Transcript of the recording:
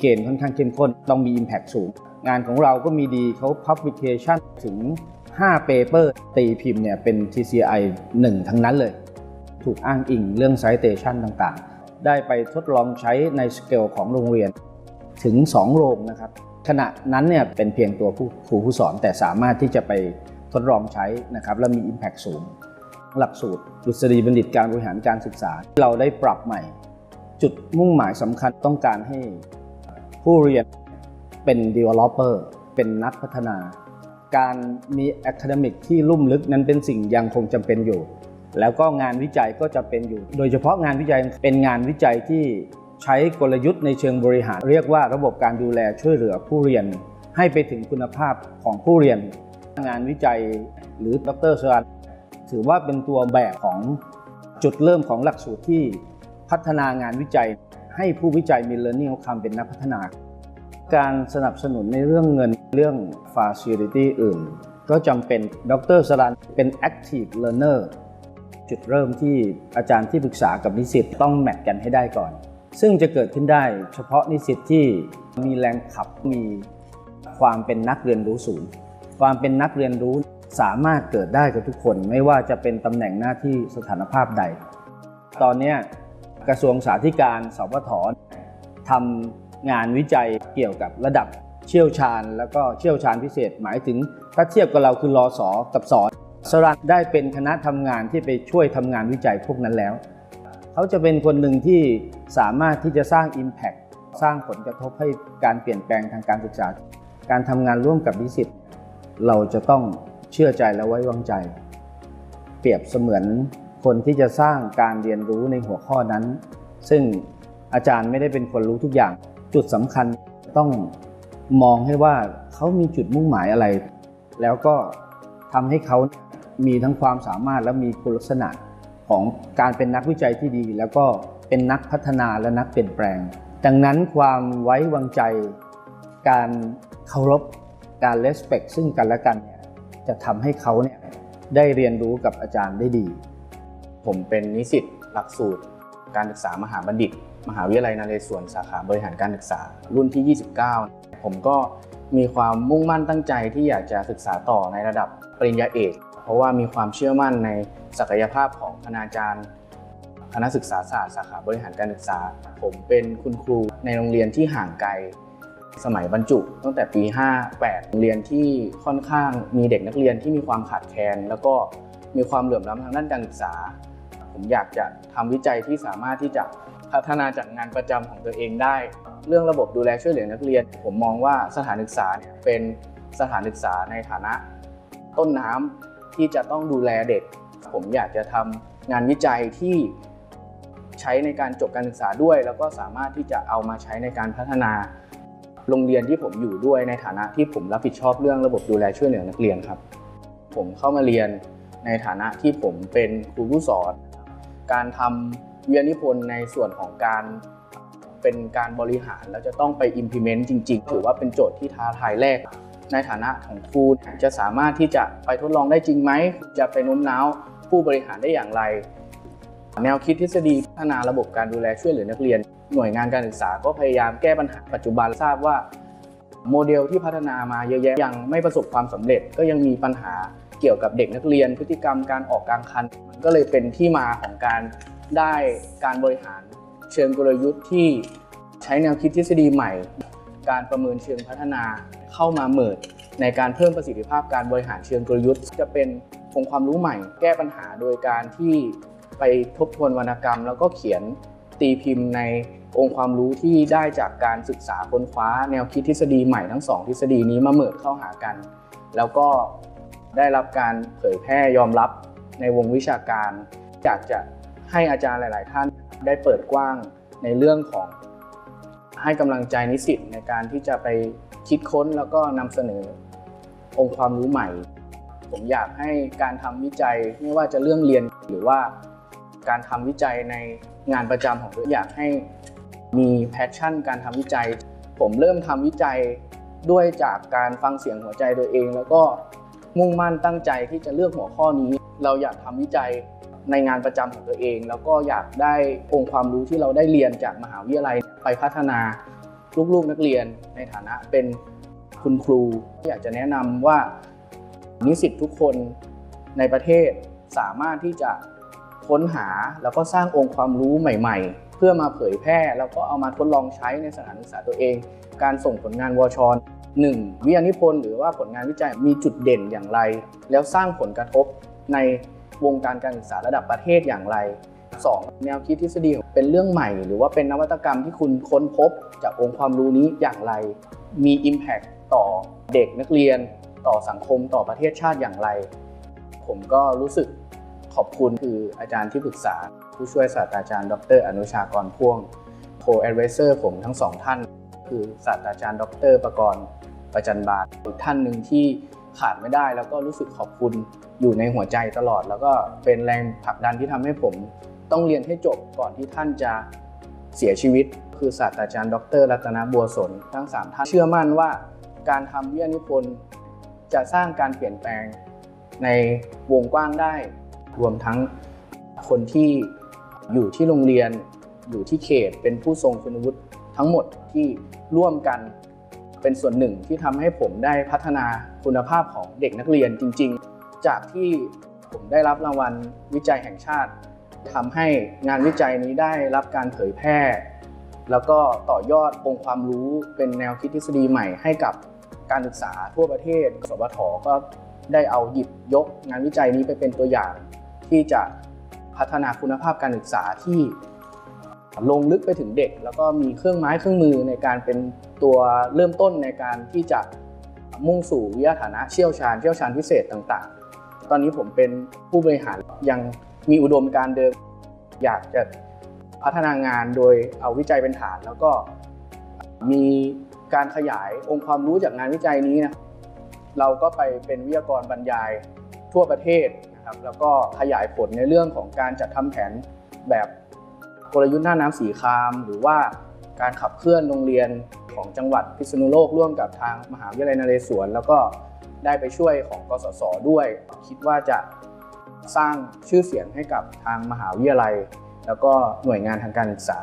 เกณฑ์ค่อนข้างเข้มข้น ต้องมี Impact สูง งานของเราก็มีดีเขา Publication ถึง 5 paper ตีพิมพ์เนี่ยเป็น TCI 1 ทั้งนั้นเลย ถูกอ้างอิงเรื่อง citation ต่างๆ ได้ไปทดลองใช้ในสเกลของโรงเรียนถึง 2 โรงนะครับ ขณะนั้นเนี่ยเป็นเพียงตัวผู้ครูผู้สอนแต่สามารถที่จะไปทดลองใช้นะครับและมี Impact สูง หลักสูตรดุษฎีบัณฑิตการบริหารการศึกษา เราได้ปรับใหม่ จุดมุ่งหมายสำคัญต้องการให้ ผู้เรียนเป็น developer เป็นนักพัฒนา การมี academic ที่ลุ่มลึกนั้นเป็นสิ่งยังคงจำเป็นอยู่ แล้วก็งานวิจัยก็จะเป็นอยู่ โดยเฉพาะงานวิจัยเป็นงานวิจัยที่ใช้กลยุทธ์ในเชิงบริหาร เรียกว่าระบบการดูแลช่วยเหลือผู้เรียน ให้ไปถึงคุณภาพของผู้เรียน งานวิจัยหรือดรสรันถือว่าเป็นตัวแบบของจุดเริ่มของหลักสูตรที่พัฒนางานวิจัย ให้ผู้วิจัยมี learning outcome เป็นนักพัฒนา การสนับสนุนในเรื่องเงินเรื่อง facility อื่น ก็จำเป็นดรสรันเป็น active learner จุดเริ่มที่อาจารย์ที่ปรึกษากับนิสิตต้องแมทกันให้ได้ก่อน ซึ่งจะเกิดขึ้นได้เฉพาะนิสิตที่มีแรงขับมีความเป็นนักเรียนรู้สูง ความเป็นนักเรียนรู้สามารถเกิดได้กับทุกคน ไม่ว่าจะเป็นตำแหน่งหน้าที่สถานภาพใด ตอนนี้ กระทรวงสาธการสพททำงานวิจัยเกี่ยวกับระดับเชี่ยวชาญ แล้วก็เชี่ยวชาญพิเศษ หมายถึงถ้าเทียบกับเราคือรอสอกับสอนสรันได้เป็นคณะทำงานที่ไปช่วยทำงานวิจัยพวกนั้นแล้ว เขาจะเป็นคนหนึ่งที่สามารถที่จะสร้าง Impact สร้างผลกระทบให้การเปลี่ยนแปลงทางการศึกษา การทำงานร่วมกับนิสิตเราจะต้องเชื่อใจและไว้วางใจ เปรียบเสมือน คนที่จะสร้างการเรียนรู้ในหัวข้อนั้น ซึ่งอาจารย์ไม่ได้เป็นคนรู้ทุกอย่าง จุดสำคัญต้องมองให้ว่าเขามีจุดมุ่งหมายอะไร แล้วก็ทำให้เขามีทั้งความสามารถและมีคุณลักษณะของการเป็นนักวิจัยที่ดี แล้วก็เป็นนักพัฒนาและนักเปลี่ยนแปลง ดังนั้นความไว้วางใจ การเคารพการ respect ซึ่งกันและกันเนี่ยจะทำให้เขาเนี่ยได้เรียนรู้กับอาจารย์ได้ดี ผมเป็นนิสิตหลักสูตร การศึกษามหาบัณฑิต มหาวิทยาลัยนเรศวรสาขาบริหารการศึกษารุ่นที่ 29 ผมก็มีความมุ่งมั่นตั้งใจที่อยากจะศึกษาต่อในระดับปริญญาเอก เพราะว่ามีความเชื่อมั่นในศักยภาพของคณาจารย์คณะศึกษาศาสตร์สาขาบริหารการศึกษา ผมเป็นคุณครูในโรงเรียนที่ห่างไกล สมัยบรรจุ ตั้งแต่ปี 58 โรงเรียนที่ค่อนข้างมีเด็กนักเรียนที่มีความขาดแคลนแล้วก็มีความเหลื่อมล้ำทางด้านการศึกษา ผมอยากจะทำวิจัยที่สามารถที่จะพัฒนาจากงานประจำของตัวเองได้ เรื่องระบบดูแลช่วยเหลือนักเรียน ผมมองว่าสถานศึกษาเนี่ยเป็นสถานศึกษาในฐานะ ต้นน้ำที่จะต้องดูแลเด็ก ผมอยากจะทำงานวิจัยที่ใช้ในการจบการศึกษาด้วย แล้วก็สามารถที่จะเอามาใช้ในการพัฒนาโรงเรียนที่ผมอยู่ด้วยในฐานะที่ผมรับผิดชอบเรื่องระบบดูแลช่วยเหลือนักเรียนครับ ผมเข้ามาเรียนในฐานะที่ผมเป็นครูผู้สอน การทำวิทยานิพนธ์ในส่วนของการเป็นการบริหารแล้วจะต้องไป implement จริง ๆ ถือว่าเป็นโจทย์ที่ท้าทายแรก ในฐานะของครูจะสามารถที่จะไปทดลองได้จริงไหม จะไปโน้มน้าวผู้บริหารได้อย่างไร แนวคิดทฤษฎีพัฒนาระบบการดูแลช่วยเหลือนักเรียน หน่วยงานการศึกษาก็พยายามแก้ปัญหาปัจจุบันทราบว่า โมเดลที่พัฒนามาเยอะแยะยังไม่ประสบความสำเร็จก็ยังมีปัญหา เกี่ยวกับเด็กนักเรียนพฤติกรรมการออกกลางคัน มันก็เลยเป็นที่มาของการได้การบริหารเชิงกลยุทธ์ที่ใช้แนวคิดทฤษฎีใหม่ การประเมินเชิงพัฒนาเข้ามาเมิดในการเพิ่มประสิทธิภาพการบริหารเชิงกลยุทธ์ จะเป็นองค์ความรู้ใหม่ แก้ปัญหาโดยการที่ไปทบทวนวรรณกรรม แล้วก็เขียนตีพิมพ์ในองค์ความรู้ที่ได้จากการศึกษาค้นคว้า แนวคิดทฤษฎีใหม่ทั้งสองทฤษฎีนี้มาเมิดเข้าหากัน แล้วก็ ได้รับการเผยแพร่ยอมรับในวงวิชาการอยากจะให้อาจารย์หลาย ๆ ท่านได้เปิดกว้างในเรื่องของให้กำลังใจนิสิตในการที่จะไปคิดค้นแล้วก็นำเสนอองค์ความรู้ใหม่ ผมอยากให้การทำวิจัยไม่ว่าจะเรื่องเรียนหรือว่าการทำวิจัยในงานประจำของตัวอยากให้มีแพชชั่น การทำวิจัย ผมเริ่มทำวิจัยด้วยจากการฟังเสียงหัวใจตัวเอง แล้วก็ มุ่งมั่นตั้งใจที่จะเลือกหัวข้อนี้ เราอยากทำวิจัยในงานประจำของตัวเอง แล้วก็อยากได้องค์ความรู้ที่เราได้เรียนจากมหาวิทยาลัยไปพัฒนาลูกๆนักเรียนในฐานะเป็นคุณครู อยากจะแนะนำว่านิสิตทุกคนในประเทศสามารถที่จะค้นหาแล้วก็สร้างองค์ความรู้ใหม่ ๆ เพื่อมาเผยแพร่ แล้วก็เอามาทดลองใช้ในสถานศึกษาตัวเอง การส่งผลงานวอชหนึ่ งวิทยานิพนธ์หรือว่าผลงานวิจัยมีจุดเด่นอย่างไร แล้วสร้างผลกระทบในวงการการศึกษาระดับประเทศอย่างไร 2. แนวคิดทฤษฎีเป็นเรื่องใหม่ หรือว่าเป็นนวัตกรรมที่คุณค้นพบจากองค์ความรู้นี้อย่างไร มี Impact ต่อเด็กนักเรียน ต่อสังคมต่อประเทศชาติอย่างไร ผมก็รู้สึกขอบคุณคืออาจารย์ที่ปรึกษา ผู้ช่วยศาสตราจารย์ ดร อนุชากรพ่วง Co-Advisor ผมทั้งสองท่าน คือศาสตราจารย์ ดรประกรณ์ ประจันบาลอีกท่านหนึ่งที่ขาดไม่ได้แล้วก็รู้สึกขอบคุณอยู่ในหัวใจตลอด แล้วก็เป็นแรงผลักดันที่ทำให้ผมต้องเรียนให้จบก่อนที่ท่านจะเสียชีวิต คือศาสตราจารย์ ดร รัตนบัวสนทั้งสามท่านเชื่อมั่นว่า การทำวิทยานิพนธ์จะสร้างการเปลี่ยนแปลงในวงกว้างได้ รวมทั้งคนที่อยู่ที่โรงเรียน อยู่ที่เขตเป็นผู้ทรงคุณวุฒิทั้งหมดที่ร่วมกัน เป็นส่วนหนึ่งที่ทำให้ผมได้พัฒนาคุณภาพของเด็กนักเรียนจริง ๆ จากที่ผมได้รับรางวัลวิจัยแห่งชาติทำให้งานวิจัยนี้ได้รับการเผยแพร่ แล้วก็ต่อยอดองค์ความรู้เป็นแนวคิดทฤษฎีใหม่ให้กับการศึกษาทั่วประเทศ สวทก็ได้เอาหยิบยกงานวิจัยนี้ไปเป็นตัวอย่าง ที่จะพัฒนาคุณภาพการศึกษาที่ ลงลึกไปถึงเด็ก แล้วก็มีเครื่องไม้เครื่องมือในการเป็นตัวเริ่มต้นในการที่จะมุ่งสู่วิทยาฐานะเชี่ยวชาญเชี่ยวชาญพิเศษต่างๆ ตอนนี้ผมเป็นผู้บริหารยังมีอุดมการณ์เดิม อยากจะพัฒนางานโดยเอาวิจัยเป็นฐาน แล้วก็มีการขยายองค์ความรู้จากงานวิจัยนี้นะเราก็ไปเป็นวิทยากรบรรยายทั่วประเทศนะครับแล้วก็ขยายผลในเรื่องของการจัดทำแผนแบบ กลยุทธ์หน้าน้ำสีคราม หรือว่าการขับเคลื่อนโรงเรียนของจังหวัดพิษณุโลกร่วมกับทางมหาวิทยาลัยนเรศวร แล้วก็ได้ไปช่วยของกสศด้วย คิดว่าจะสร้างชื่อเสียงให้กับทางมหาวิทยาลัย แล้วก็หน่วยงานทางการศึกษา